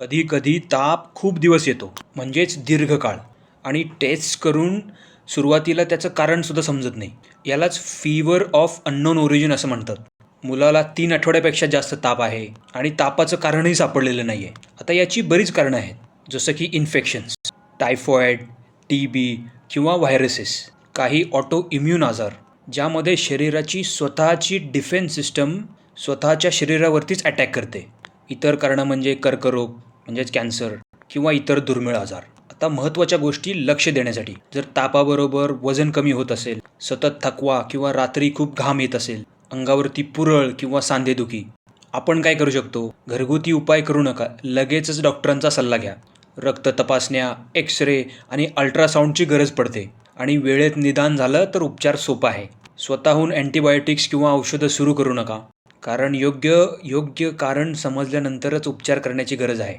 कधी कधी ताप खूप दिवस येतो म्हणजेच दीर्घकाळ. आणि टेस्ट करून सुरुवातीला त्याचं कारणसुद्धा समजत नाही. यालाच फीवर ऑफ अननोन ओरिजिन असं म्हणतात. मुलाला तीन आठवड्यापेक्षा जास्त ताप आहे आणि तापाचं कारणही सापडलेलं नाही आहे आता याची बरीच कारणं आहेत जसं की इन्फेक्शन्स टायफॉइड टी बी किंवा व्हायरसेस काही ऑटो इम्युन आजार ज्यामध्ये शरीराची स्वतःची डिफेन्स सिस्टम स्वतःच्या शरीरावरतीच अटॅक करते. इतर कारणं म्हणजे कर्करोग म्हणजेच कॅन्सर किंवा इतर दुर्मिळ आजार. आता महत्त्वाच्या गोष्टी लक्ष देण्यासाठी. जर तापाबरोबर वजन कमी होत असेल सतत थकवा किंवा रात्री खूप घाम येत असेल अंगावरती पुरळ किंवा सांधेदुखी आपण काय करू शकतो? घरगुती उपाय करू नका. लगेचच डॉक्टरांचा सल्ला घ्या. रक्त तपासण्या एक्स रे आणि अल्ट्रासाऊंडची गरज पडते आणि वेळेत निदान झालं तर उपचार सोपा आहे. स्वतःहून अँटीबायोटिक्स किंवा औषधं सुरू करू नका. कारण योग्य योग्य कारण समजल्यानंतरच उपचार करण्याची गरज आहे.